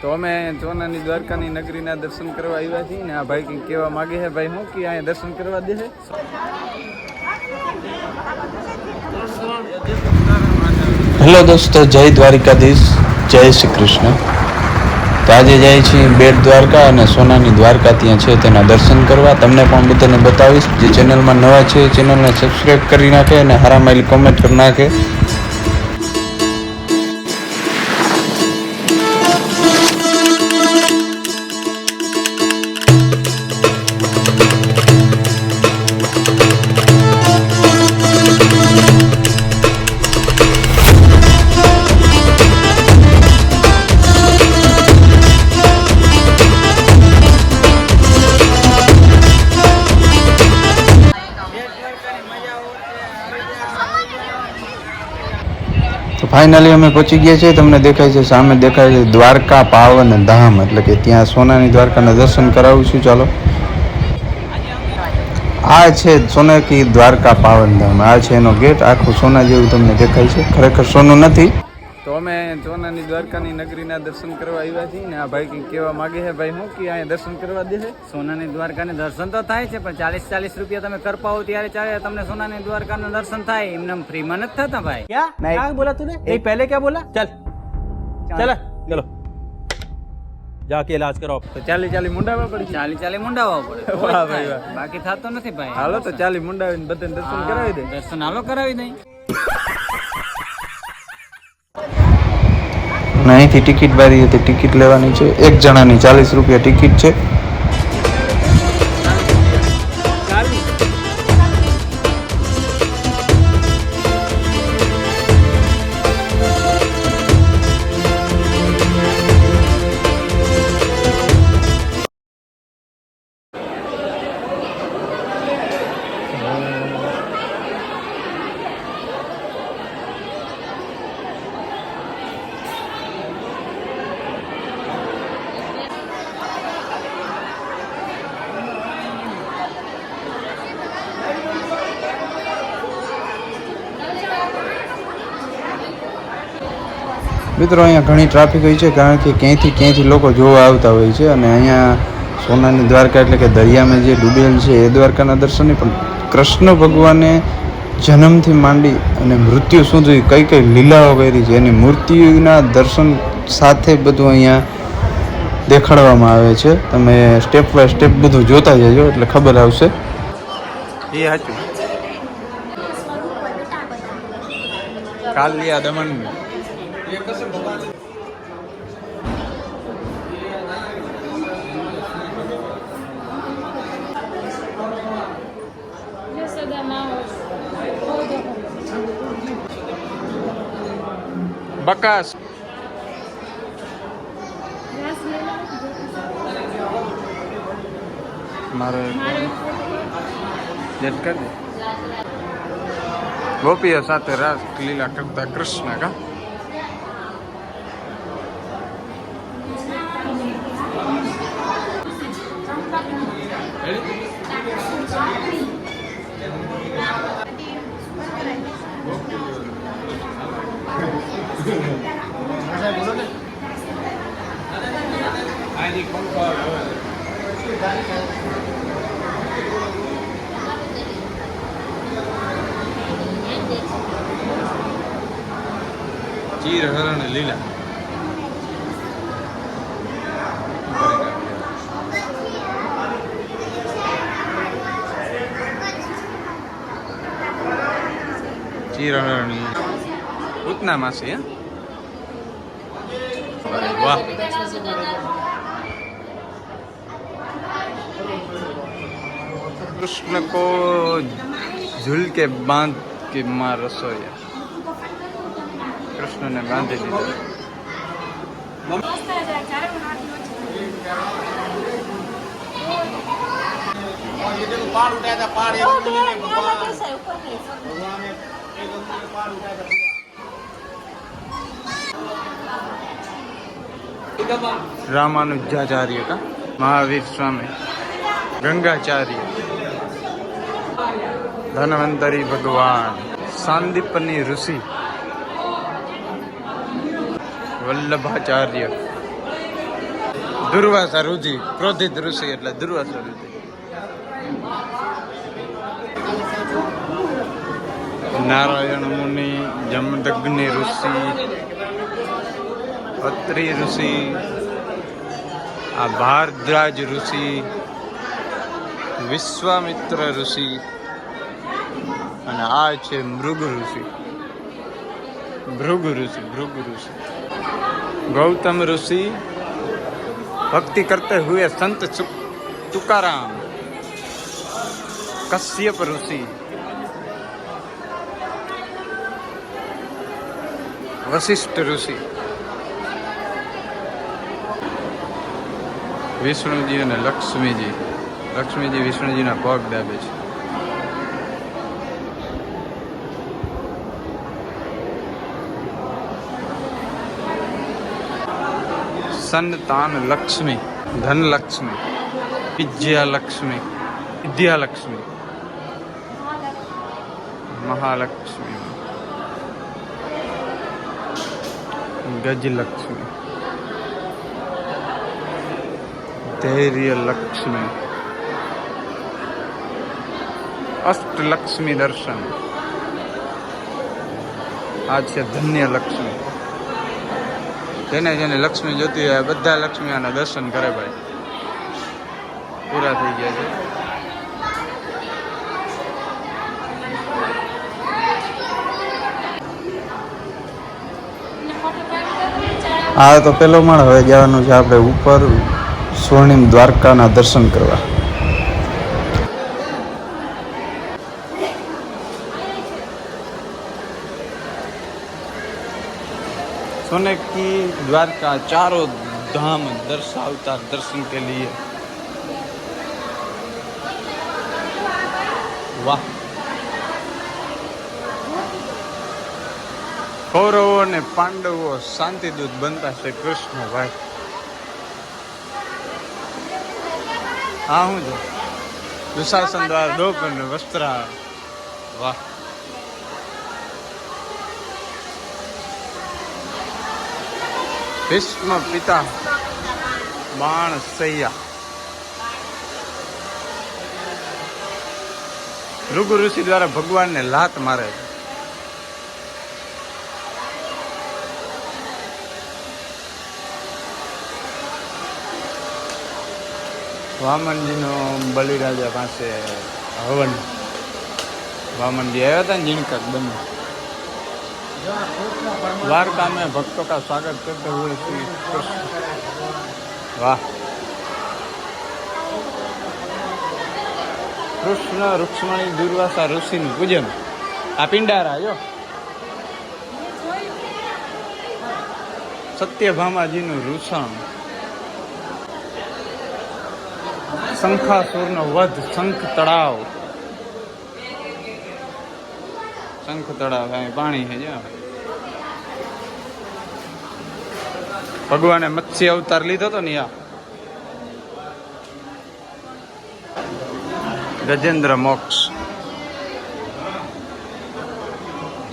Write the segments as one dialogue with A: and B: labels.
A: તો અમે ચોનાની દ્વારકાની નગરીના દર્શન કરવા આવ્યા છીએ ને આ ભાઈ કંઈક કહેવા માગે છે. ભાઈ, હું કે અહીંયા દર્શન કરવા દે
B: હેલો દોસ્તો, જય દ્વારિકાધીશ, જય શ્રી કૃષ્ણ તો આજે જાય છીએ બેટ દ્વારકા અને સોનાની દ્વારકા ત્યાં છે તેના દર્શન કરવા. તમને પણ બધાને બતાવીશ. જે ચેનલમાં નવા છે ચેનલને સબસ્ક્રાઈબ કરી નાખે અને હારા માઇલ કોમેન્ટ કરી નાખે. ફાઇનલી અમે પહોંચી ગયા છીએ. તમને દેખાય છે, સામે દેખાય છે દ્વારકા પાવન ધામ. એટલે કે ત્યાં સોનાની દ્વારકાના દર્શન કરાવું છું. ચાલો. આ છે સોનાકી દ્વારકા પાવન ધામ. આ છે એનો ગેટ. આખું સોના જેવું તમને દેખાય છે. ખરેખર સોનું નથી.
A: તો અમે સોનાની દ્વારકાની નગરીના દર્શન કરવા આવ્યા છીએ ને આ ભાઈ કંઈક કેવા માગે છે ભાઈ હું કે અહીંયા દર્શન કરવા દેશે
C: સોનાની દ્વારકાને દર્શન તો થાય છે પણ ચાલીસ ચાલીસ રૂપિયા તમે કરપાવો ત્યારે ચાલે તમને સોનાની દ્વારકાનું દર્શન થાય. એમને ફ્રી માં નથી થતા ભાઈ.
D: ક્યાં? બોલા તું એ પહેલે ક્યાં બોલા? ચાલ. ચાલ. ચલો. જાકે ઇલાજ કરો.
A: તો ચાલી ચાલી મુંડાવા પડી.
C: ચાલી ચાલી મુંડાવા પડે.
A: વાહ ભાઈ વાહ.
C: બાકી થતો નથી ભાઈ.
A: હાલો તો ચાલી મુંડાવીને બધાને દર્શન કરાવી દે.
C: દર્શન હાલો કરાવી દઈ
B: અહીંથી ટિકિટ બારી હતી ટિકિટ લેવાની છે. એક જણાની ચાલીસ રૂપિયા ટિકિટ છે. મિત્રો, અહીંયા ઘણી ટ્રાફિક હોય છે કારણ કે ક્યાંયથી ક્યાંયથી લોકો જોવા આવતા હોય છે અને અહીંયા સોનાની દ્વારકા એટલે કે દરિયામાં જે ડૂબેલ છે એ દ્વારકાના દર્શન નહીં પણ કૃષ્ણ ભગવાને જન્મથી માંડી અને મૃત્યુ સુધી કઈ કઈ લીલાઓ કરી છે, એની મૂર્તિના દર્શન સાથે બધું અહીંયા દેખાડવામાં આવે છે. તમે સ્ટેપ બાય સ્ટેપ બધું જોતા જજો, એટલે ખબર આવશે.
A: એ સાચું. કાલિયા દમન બકાસ મારો જેટ કરી દે ગોપીઓ સાથે રાસ લીલા કરતા કૃષ્ણ કા ચીર લીલા. ચીર હરણ લીલા. ઉતના માસી હે? વાહ. कृष्ण को झूल के बांध के माँ रसोईया कृष्ण ने बांधी દીધા
D: पहाड़ उठाया था पहाड़ एक
A: ધનવંતરી ભગવાન. સાંદીપની ઋષિ.
B: વલ્લભાચાર્ય. દુર્વાસા રુચિ ક્રોધિત ઋષિ એટલે દુર્વાસા રુચિ નારાયણ મુનિ, જમદગ્નિ ઋષિ, અત્રિ ઋષિ, આ ભારદ્રાજ ઋષિ, વિશ્વામિત્ર ઋષિ અને આ છે મૃગ ઋષિ. ભૃગ ઋષિ ભૃગ ઋષિ. ગૌતમ ઋષિ ભક્તિ કરતે હુએ સંત તુકારામ. કશ્યપ ઋષિ. વશિષ્ઠ ઋષિ. વિષ્ણુજી અને લક્ષ્મીજી. લક્ષ્મીજી વિષ્ણુજીના પગ દાબે છે. संतान लक्ष्मी, धन लक्ष्मी, विजया लक्ष्मी, विद्या लक्ष्मी। महालक्ष्मी। गज लक्ष्मी। धैर्य लक्ष्मी। अष्ट लक्ष्मी दर्शन। आज से धन्य लक्ष्मी। જેને જેને લક્ષ્મી જોતી હોય, બધા લક્ષ્મી આના દર્શન કરે ભાઈ. પૂરા થઈ ગયા છે.
E: હા તો પેલો માળ હવે જવાનું છે, આપણે ઉપર સ્વર્ણિમ દ્વારકાના દર્શન કરવા.
B: सोने की द्वार का चारों धाम दर्शावता दर्शन के लिए। कौरवों ने पांडवों शांति दूत बनता श्री कृष्ण भाई। हाँ हूँ जो। दुशासन द्वारा वस्त्र। वाह। ભીષ્મ પિતા બાણ સૈયા ભૃગુ ઋષિ દ્વારા ભગવાનને લાત મારે વામનજી વામનજીનો બલિરાજા પાસે હવન. વામનજી આવ્યા હતા ને જીણકક બંને. द्वारका में भक्तों का स्वागत करते हुए श्री कृष्ण वाह કૃષ્ણ રૂક્ષ્મણી દુર્વાસા ઋષિનું પૂજન આ પિંડારા જો સત્યભામાજીનું રૂષણ શંખાસુરનો વધ શંખ તળાવ શંખ તળાવ પાણી છે ભગવાને મત્સ્ય અવતાર લીધો તો ને ગજેન્દ્ર મોક્ષ.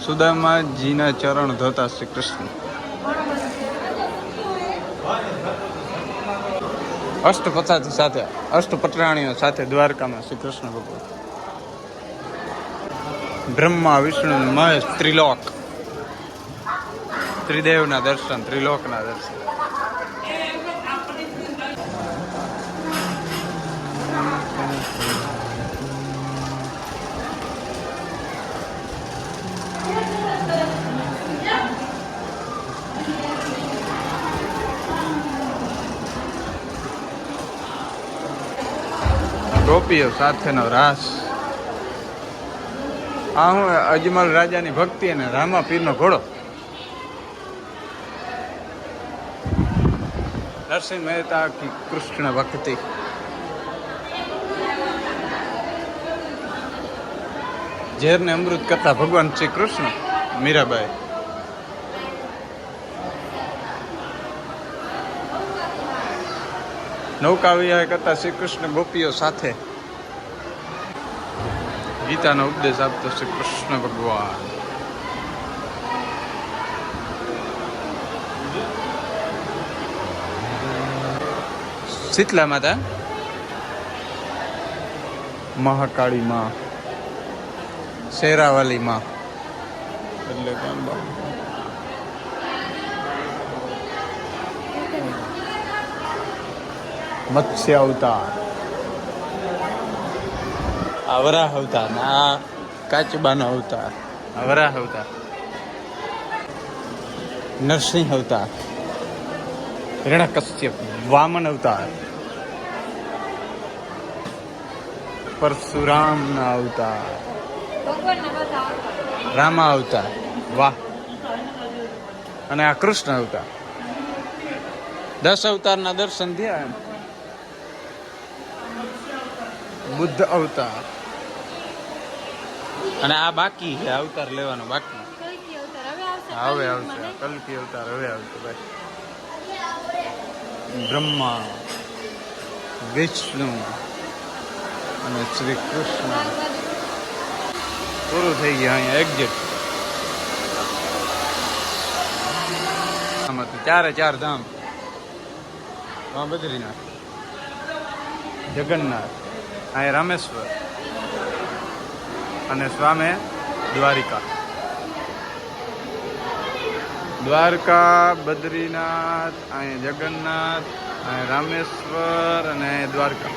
B: સુદામાજીના ચરણ ધોતા શ્રી કૃષ્ણ અષ્ટપથાથી સાથે, અષ્ટપટરાણીઓ સાથે દ્વારકામાં શ્રી કૃષ્ણ ભગવાન. બ્રહ્મા વિષ્ણુ મહેશ ત્રિલોક. ત્રિદેવના દર્શન ત્રિલોકના દર્શન. ગોપીઓ સાથેનો રાસ. આ હું અજમલ રાજાની ભક્તિ અને રામા પીરનો ઘોડો. નરસિંહ મહેતા કી કૃષ્ણ ભક્તિ. ઝેરને અમૃત કરતા ભગવાન શ્રી કૃષ્ણ, મીરાબાઈ. નૌકા વિહાર કરતા શ્રી કૃષ્ણ ગોપીઓ સાથે ગીતાનો ઉપદેશ આપતો શ્રી કૃષ્ણ ભગવાન. શીતલા માતા. મહાકાળી માં શેરાવાલી માં એટલે મત્સ્ય અવતાર. આ વરાહ અવતાર ને આ કાચબાનો અવતાર અવરાહ વરાહ અવતાર નરસિંહ અવતાર હિરણકશ્યપ વામન અવતાર. પરશુરામના અવતાર. રામા અવતાર. વાહ. અને આ કૃષ્ણ અવતાર. દસ અવતારના દર્શન થયા એમ. બુદ્ધ અવતાર. અને આ બાકી છે અવતાર લેવાનો બાકી. હવે આવશે કલ્કી અવતાર હવે આવશે ભાઈ. બ્રહ્મા વિષ્ણુ અને શ્રી કૃષ્ણ. પૂરું થઈ ગયા અહીંયા એક્ઝેક્ટ ચારે ચાર ધામ. બદ્રીનાથ જગન્નાથ અહીંયા રામેશ્વર. અને સ્વામે દ્વારિકા. દ્વારકા, બદ્રીનાથ અહીં જગન્નાથ અહીં રામેશ્વર અને દ્વારકા.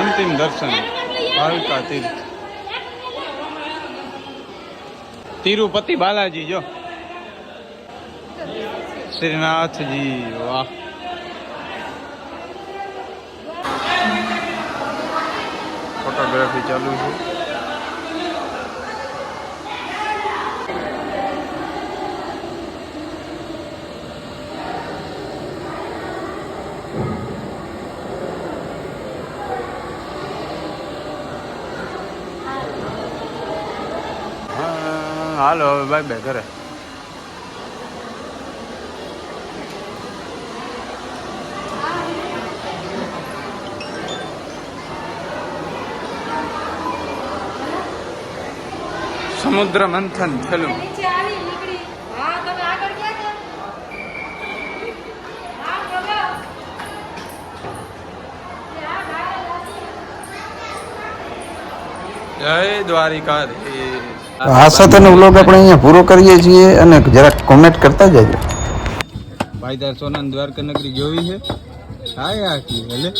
B: અંતિમ દર્શન પાલકા તીર્થ. તિરુપતિ બાલાજી જો. શ્રીનાથજી વાહ. ફોટોગ્રાફી ચાલુ છે. હાલો હવે બાય બાય ઘરે સમુદ્ર મંથન થયેલું
A: નીચે આવી નીકળી હા તમે આગળ ક્યાં છો હા બોલો આ ભાઈ
B: જય દ્વારિકા
E: આ સાથેનો વ્લોગ આપણે અહીંયા પૂરો કરીએ છીએ અને જરાક કોમેન્ટ કરતા જજો.
B: ભાઈ તાર સોના દ્વારકા નગરી જોવી છે? હા યાર કી ભલે.